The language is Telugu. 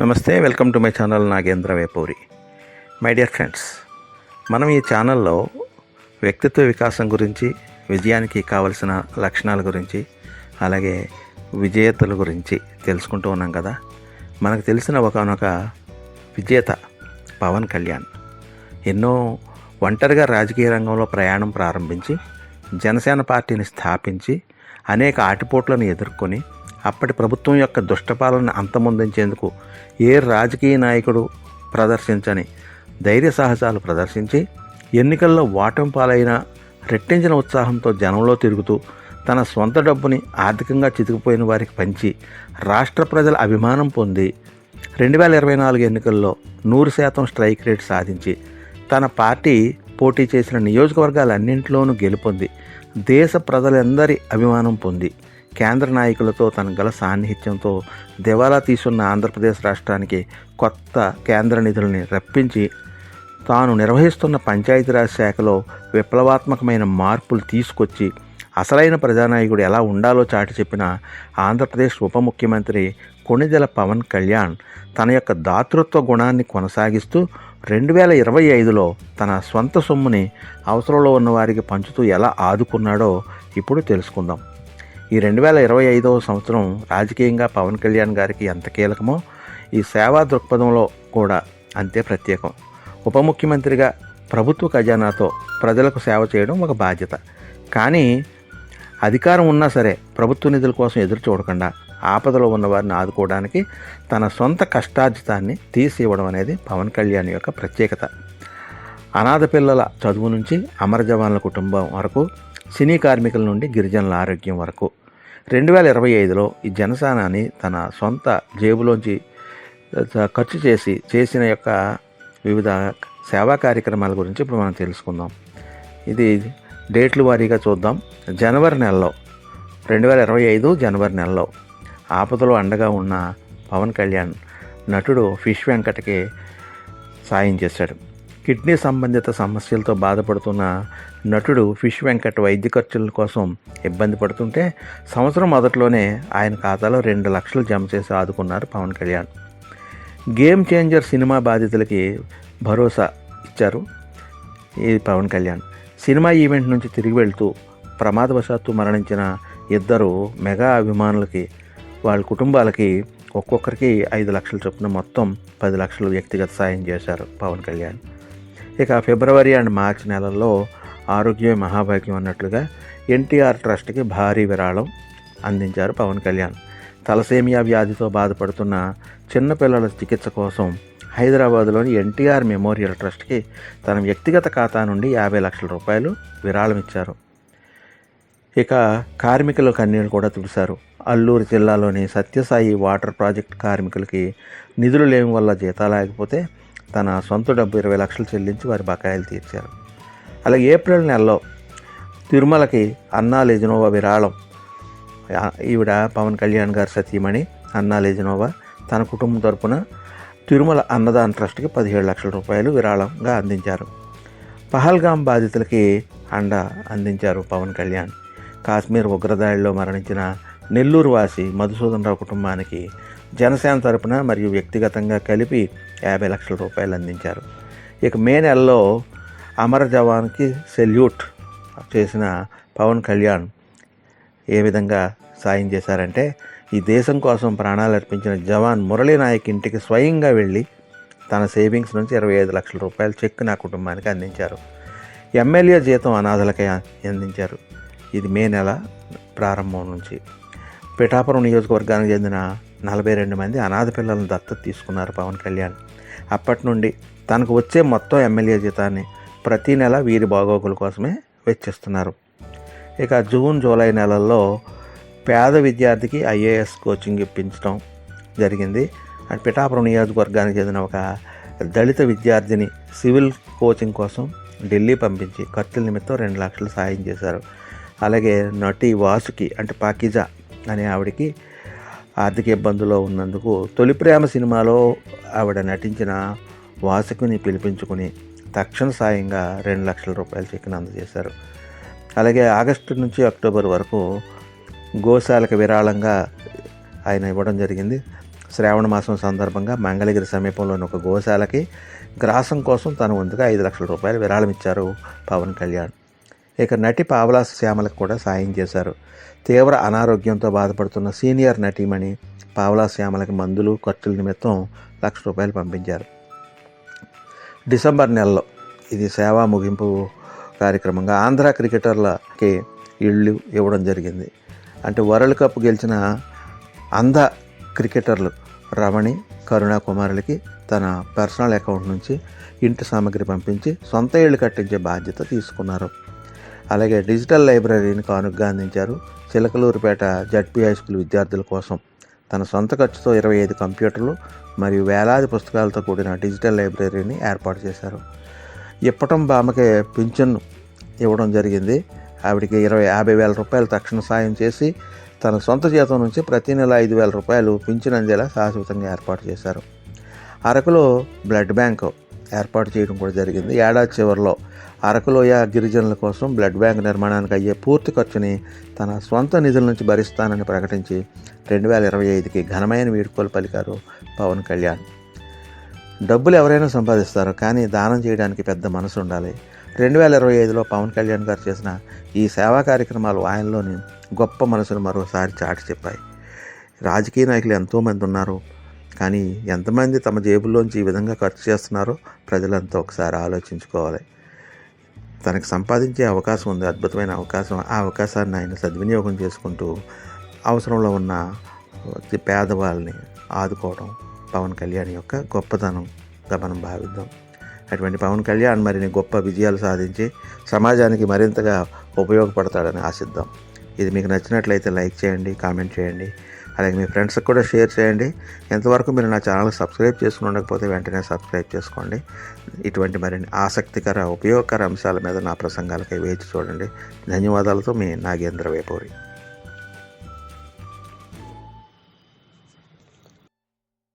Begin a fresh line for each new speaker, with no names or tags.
నమస్తే welcome to my channel Nagendra Vepuri. My dear friends మనం ఈ ఛానల్లో వ్యక్తిత్వ వికాసం గురించి విజయానికి కావలసిన లక్షణాల గురించి అలాగే విజేతల గురించి తెలుసుకుంటూ ఉన్నాం కదా. మనకు తెలిసిన ఒకనొక విజేత పవన్ కళ్యాణ్. ఎన్నో ఒంటరిగా రాజకీయ రంగంలో ప్రయాణం ప్రారంభించి జనసేన పార్టీని స్థాపించి అనేక ఆటిపోట్లను ఎదుర్కొని అప్పటి ప్రభుత్వం యొక్క దుష్టపాలన అంతమొందించేందుకు ఏ రాజకీయ నాయకుడు ప్రదర్శించని ధైర్య సాహసాలు ప్రదర్శించి ఎన్నికల్లో ఓటమి పాలైన రెట్టించిన ఉత్సాహంతో జనంలో తిరుగుతూ తన సొంత డబ్బుని ఆర్థికంగా చితికిపోయిన వారికి పంచి రాష్ట్ర ప్రజల అభిమానం పొంది రెండు వేల ఇరవై నాలుగు ఎన్నికల్లో నూరు శాతం స్ట్రైక్ రేట్ సాధించి తన పార్టీ పోటీ చేసిన నియోజకవర్గాలన్నింటిలోనూ గెలుపొంది దేశ ప్రజలందరి అభిమానం పొంది కేంద్ర నాయకులతో తన గల సాన్నిహిత్యంతో దివాలా తీసున్న ఆంధ్రప్రదేశ్ రాష్ట్రానికి కొత్త కేంద్ర నిధుల్ని రప్పించి తాను నిర్వహిస్తున్న పంచాయతీరాజ్ శాఖలో విప్లవాత్మకమైన మార్పులు తీసుకొచ్చి అసలైన ప్రజానాయకుడు ఎలా ఉండాలో చాటి చెప్పిన ఆంధ్రప్రదేశ్ ఉప ముఖ్యమంత్రి కొణిదెల పవన్ కళ్యాణ్ తన యొక్క దాతృత్వ గుణాన్ని కొనసాగిస్తూ రెండు వేల ఇరవై ఐదులో తన సొంత సొమ్ముని అవసరంలో ఉన్న వారికి పంచుతూ ఎలా ఆదుకున్నాడో ఇప్పుడు తెలుసుకుందాం. ఈ రెండు వేల ఇరవై ఐదవ సంవత్సరం రాజకీయంగా పవన్ కళ్యాణ్ గారికి ఎంత కీలకమో ఈ సేవా దృక్పథంలో కూడా అంతే ప్రత్యేకం. ఉప ముఖ్యమంత్రిగా ప్రభుత్వ ఖజానాతో ప్రజలకు సేవ చేయడం ఒక బాధ్యత. కానీ అధికారం ఉన్నా సరే ప్రభుత్వ నిధుల కోసం ఎదురు చూడకుండా ఆపదలో ఉన్న వారిని ఆదుకోవడానికి తన సొంత కష్టార్జితాన్ని తీసి ఇవ్వడం అనేది పవన్ కళ్యాణ్ యొక్క ప్రత్యేకత. అనాథ పిల్లల చదువు నుంచి అమర జవాన్ల కుటుంబం వరకు సినీ కార్మికుల నుండి గిరిజనుల ఆరోగ్యం వరకు రెండు వేల ఇరవై ఐదులో ఈ జనసేనాని తన సొంత జేబులోంచి ఖర్చు చేసి చేసిన యొక్క వివిధ సేవా కార్యక్రమాల గురించి ఇప్పుడు మనం తెలుసుకుందాం. ఇది డేట్లు వారీగా చూద్దాం. జనవరి నెలలో రెండు వేల ఇరవై ఐదు జనవరి నెలలో ఆపదలో అండగా ఉన్న పవన్ కళ్యాణ్ నటుడు ఫిష్ వెంకటకి సాయం చేశాడు. కిడ్నీ సంబంధిత సమస్యలతో బాధపడుతున్న నటుడు ఫిష్ వెంకట్ వైద్య ఖర్చుల కోసం ఇబ్బంది పడుతుంటే సంవత్సరం మొదట్లోనే ఆయన ఖాతాలో రెండు లక్షలు జమ చేసి ఆదుకున్నారు పవన్ కళ్యాణ్. గేమ్ చేంజర్ సినిమా బాధితులకి భరోసా ఇచ్చారు ఈ పవన్ కళ్యాణ్. సినిమా ఈవెంట్ నుంచి తిరిగి వెళ్తూ ప్రమాదవశాత్తు మరణించిన ఇద్దరు మెగా అభిమానులకి వాళ్ళ కుటుంబాలకి ఒక్కొక్కరికి ఐదు లక్షల చొప్పున మొత్తం పది లక్షలు వ్యక్తిగత సాయం చేశారు పవన్ కళ్యాణ్. ఇక ఫిబ్రవరి అండ్ మార్చ్ నెలల్లో ఆరోగ్యమే మహాభాగ్యం అన్నట్లుగా ఎన్టీఆర్ ట్రస్ట్కి భారీ విరాళం అందించారు పవన్ కళ్యాణ్. తలసేమియా వ్యాధితో బాధపడుతున్న చిన్నపిల్లల చికిత్స కోసం హైదరాబాద్లోని ఎన్టీఆర్ మెమోరియల్ ట్రస్ట్కి తన వ్యక్తిగత ఖాతా నుండి యాభై లక్షల రూపాయలు విరాళం ఇచ్చారు. ఇక కార్మికుల కన్నీళ్ళు కూడా తుడిశారు. అల్లూరు జిల్లాలోని సత్యసాయి వాటర్ ప్రాజెక్ట్ కార్మికులకి నిధులు లేని వల్ల జీతాలు ఆగిపోతే తన సొంత డబ్బు ఇరవై లక్షలు చెల్లించి వారి బకాయిలు తీర్చారు. అలాగే ఏప్రిల్ నెలలో తిరుమలకి అన్నా లెజినోవా విరాళం ఈవిడ పవన్ కళ్యాణ్ గారు సతీమణి అన్నా లెజినోవా తన కుటుంబం తరపున తిరుమల అన్నదాన ట్రస్ట్కి పదిహేడు లక్షల రూపాయలు విరాళంగా అందించారు. పహల్గాం బాధితులకి అండ అందించారు పవన్ కళ్యాణ్. కాశ్మీర్ ఉగ్రదాడిలో మరణించిన నెల్లూరు వాసి మధుసూదన్ రావు కుటుంబానికి జనసేన తరపున మరియు వ్యక్తిగతంగా కలిపి యాభై లక్షల రూపాయలు అందించారు. ఇక మే నెలలో అమర జవాన్కి సెల్యూట్ చేసిన పవన్ కళ్యాణ్ ఏ విధంగా సాయం చేశారంటే ఈ దేశం కోసం ప్రాణాలు అర్పించిన జవాన్ మురళీ నాయక్ ఇంటికి స్వయంగా వెళ్ళి తన సేవింగ్స్ నుంచి ఇరవై ఐదు లక్షల రూపాయలు చెక్ నా కుటుంబానికి అందించారు. ఎమ్మెల్యే జీతం అనాథలకై అందించారు. ఇది మే నెల ప్రారంభం నుంచి. పిఠాపురం నియోజకవర్గానికి చెందిన నలభై రెండు మంది అనాథ పిల్లలను దత్తత తీసుకున్నారు పవన్ కళ్యాణ్. అప్పటి నుండి తనకు వచ్చే మొత్తం ఎమ్మెల్యే జీతాన్ని ప్రతి నెల వీరి బాగోగుల కోసమే వెచ్చిస్తున్నారు. ఇక జూన్ జూలై నెలల్లో పేద విద్యార్థికి ఐఏఎస్ కోచింగ్ ఇప్పించడం జరిగింది. అండ్ పిఠాపురం నియోజకవర్గానికి చెందిన ఒక దళిత విద్యార్థిని సివిల్ కోచింగ్ కోసం ఢిల్లీ పంపించి ఖర్చుల నిమిత్తం రెండు లక్షలు సాయం చేశారు. అలాగే నటి వాసుకి అంటే పాకిజా అనే ఆవిడకి ఆర్థిక ఇబ్బందులో ఉన్నందుకు తొలి ప్రేమ సినిమాలో ఆవిడ నటించిన వాసుకుని పిలిపించుకుని తక్షణ సాయంగా రెండు లక్షల రూపాయలు చెక్కును అందజేశారు. అలాగే ఆగస్టు నుంచి అక్టోబర్ వరకు గోశాలకు విరాళంగా ఆయన ఇవ్వడం జరిగింది. శ్రావణ మాసం సందర్భంగా మంగళగిరి సమీపంలోని ఒక గోశాలకి గ్రాసం కోసం తన వంతుగా ఐదు లక్షల రూపాయలు విరాళం ఇచ్చారు పవన్ కళ్యాణ్. ఇక నటి పావలా శ్యామలకు కూడా సాయం చేశారు. తీవ్ర అనారోగ్యంతో బాధపడుతున్న సీనియర్ నటీమణి పావలా శ్యామలకి మందులు ఖర్చుల నిమిత్తం లక్ష రూపాయలు పంపించారు. డిసెంబర్ నెలలో ఇది సేవా ముగింపు కార్యక్రమంగా ఆంధ్ర క్రికెటర్లకి ఇళ్ళు ఇవ్వడం జరిగింది. అంటే వరల్డ్ కప్ గెలిచిన అంధ క్రికెటర్లు రమణి కరుణా కుమారులకి తన పర్సనల్ అకౌంట్ నుంచి ఇంటి సామాగ్రి పంపించి సొంత ఇళ్ళు కట్టించే బాధ్యత తీసుకున్నారు. అలాగే డిజిటల్ లైబ్రరీని కానుకగా అందించారు చిలకలూరుపేట జడ్పీ హై స్కూల్ విద్యార్థుల కోసం. తన సొంత ఖర్చుతో ఇరవై ఐదు కంప్యూటర్లు మరియు వేలాది పుస్తకాలతో కూడిన డిజిటల్ లైబ్రరీని ఏర్పాటు చేశారు. ఇప్పటం బామకే పింఛన్ ఇవ్వడం జరిగింది. ఆవిడకి ఇరవై యాభై వేల రూపాయలు తక్షణ సాయం చేసి తన సొంత జీతం నుంచి ప్రతి నెల ఐదు వేల రూపాయలు పింఛన్ అందేలా శాశ్వతంగా ఏర్పాటు చేశారు. అరకులో బ్లడ్ బ్యాంకు ఏర్పాటు చేయడం కూడా జరిగింది. ఏడాది చివరిలో అరకులోయ గిరిజనుల కోసం బ్లడ్ బ్యాంక్ నిర్మాణానికి అయ్యే పూర్తి ఖర్చుని తన స్వంత నిధుల నుంచి భరిస్తానని ప్రకటించి రెండు వేల ఇరవై ఐదుకి ఘనమైన వీడ్కోలు పలికారు పవన్ కళ్యాణ్. డబ్బులు ఎవరైనా సంపాదిస్తారు కానీ దానం చేయడానికి పెద్ద మనసు ఉండాలి. రెండు వేల ఇరవై ఐదులో పవన్ కళ్యాణ్ గారు చేసిన ఈ సేవా కార్యక్రమాలు ఆయనలోని గొప్ప మనసును మరోసారి చాటి చెప్పాయి. రాజకీయ నాయకులు ఎంతోమంది ఉన్నారు. కానీ ఎంతమంది తమ జేబుల్లోంచి ఈ విధంగా ఖర్చు చేస్తున్నారో ప్రజలంతా ఒకసారి ఆలోచించుకోవాలి. తనకు సంపాదించే అవకాశం ఉంది అద్భుతమైన అవకాశం. ఆ అవకాశాన్ని ఆయన సద్వినియోగం చేసుకుంటూ అవసరంలో ఉన్న పేదవాళ్ళని ఆదుకోవడం పవన్ కళ్యాణ్ యొక్క గొప్పతనంగా మనం భావిద్దాం. అటువంటి పవన్ కళ్యాణ్ మరిన్ని గొప్ప విజయాలు సాధించి సమాజానికి మరింతగా ఉపయోగపడతాడని ఆశిద్దాం. ఇది మీకు నచ్చినట్లయితే లైక్ చేయండి కామెంట్ చేయండి. అలాగే మీ ఫ్రెండ్స్కి కూడా షేర్ చేయండి. ఎంతవరకు మీరు నా ఛానల్ సబ్స్క్రైబ్ చేసుకుని ఉండకపోతే వెంటనే సబ్స్క్రైబ్ చేసుకోండి. ఇటువంటి మరిన్ని ఆసక్తికర ఉపయోగకర అంశాల మీద నా ప్రసంగాలకై వేచి చూడండి. ధన్యవాదాలతో మీ నాగేంద్ర వేపూరి.